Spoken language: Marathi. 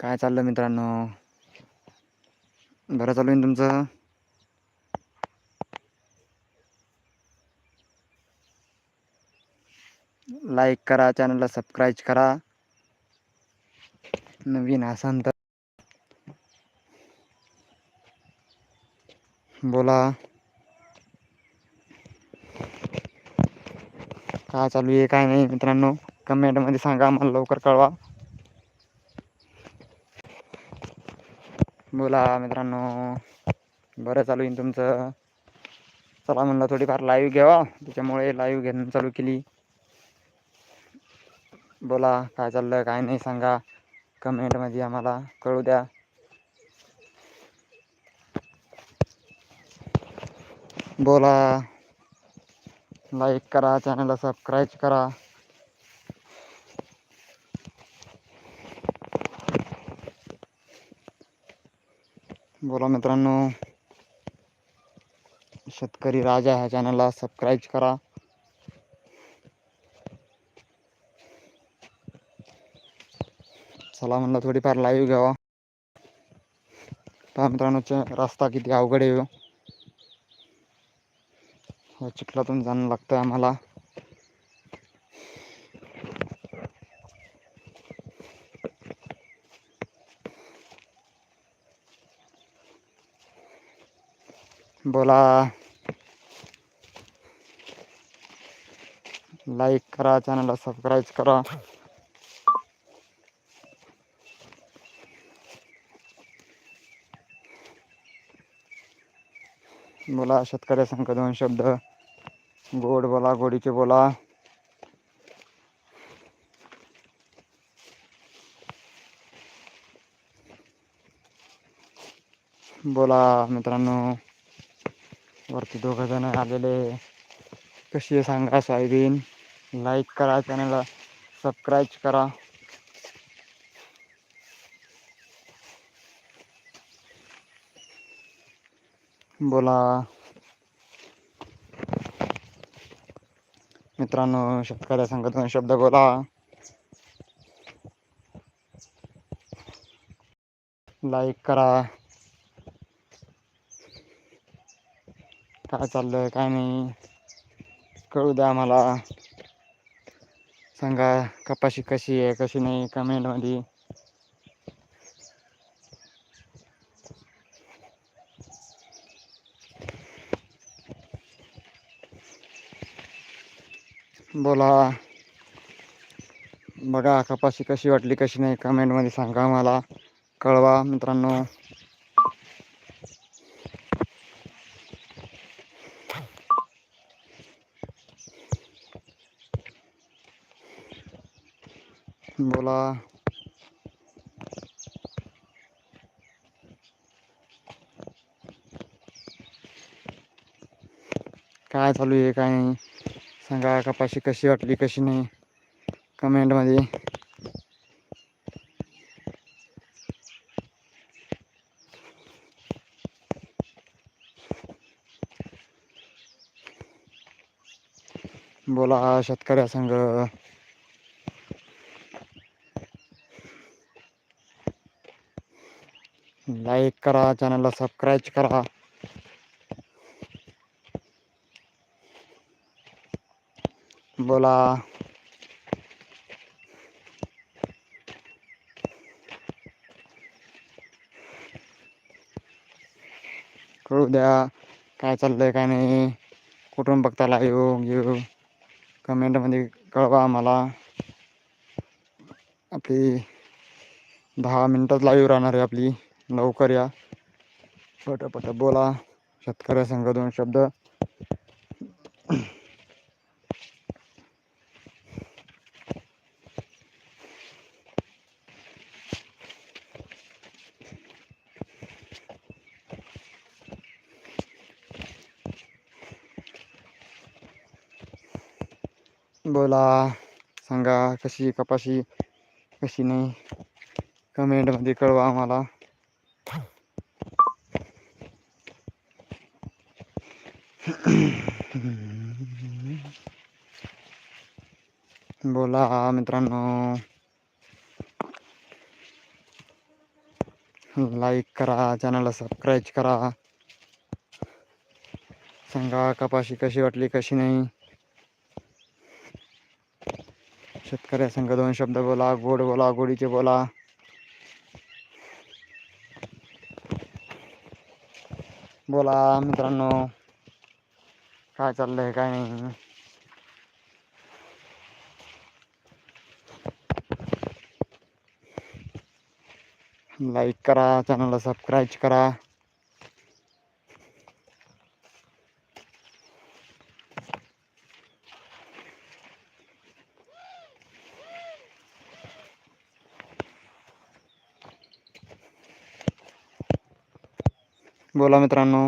काय चाललं मित्रांनो? बरं चालू आहे तुमचं? लाईक करा चॅनलला सबस्क्राईब करा. नवीन असाल तर. बोला. काय चालू आहे काय नाही मित्रांनो? कमेंटमध्ये सांगा मला लवकर कळवा. बोला मित्रांनो बरं चालू येईन तुमचं? चला म्हणलं थोडीफार लाईव्ह घ्यावा. त्याच्यामुळे लाईव्ह घेणं चालू केली. बोला काय चाललं काय नाही सांगा. कमेंटमध्ये आम्हाला कळू द्या. बोला लाईक करा चॅनलला सबस्क्राईब करा. बोला मित्रांनो शेतकरी राजा ह्या चॅनलला सबस्क्राईब करा. चला म्हणलं थोडीफार लाईव्ह घ्यावा. पहा मित्रांनो रस्ता किती अवघड आहे ह्यो. चिखलातून जाणं लागतं आम्हाला. बोला. लाईक करा चॅनलला सबस्क्राईब करा. बोला शेतकऱ्या संघ दोन शब्द. गोड बोला गोडीचे बोला. बोला मित्रांनो. वरती दोघं जण आलेले कशी आहे सांगा सोयाबीन? लाईक करा चॅनलला सबस्क्राईब करा. बोला. मित्रांनो शेतकऱ्या संघ दोन शब्द बोला. लाईक करा. काय चाललं काय नाही. कळू द्या मला सांगा कपाशी कशी आहे कशी नाही कमेंटमध्ये बोला. बघा कपाशी कशी वाटली कशी नाही कमेंटमध्ये सांगा मला कळवा मित्रांनो. बोला. काय चालू आहे काय नाही. सांगा कपाशी कशी वाटली कशी नाही? कमेंटमध्ये बोला शेतकऱ्या संघ. लाईक करा चॅनलला सबस्क्राईब करा. बोला. कळू द्या काय चाललंय काय नाही. कुठून बघता लाईव्ह घेऊ कमेंटमध्ये कळवा आम्हाला. आपली दहा मिनटात लाईव्ह राहणार आहे आपली. लवकर या पटापट बोला शेतकऱ्या संघ दोन शब्द बोला सांगा कशी कपाशी कशी नाही कमेंटमध्ये कळवा आम्हाला बोला मित्रांनो. लाईक करा चॅनलला सबस्क्राईब करा. सांगा कपाशी कशी वाटली कशी नाही. शेतकऱ्या संघ दोन शब्द बोला गोड बोला गोडीचे बोला. बोला मित्रांनो. काय चाललंय काय नाही. लाईक करा चॅनलला सबस्क्राईब करा. बोला मित्रांनो.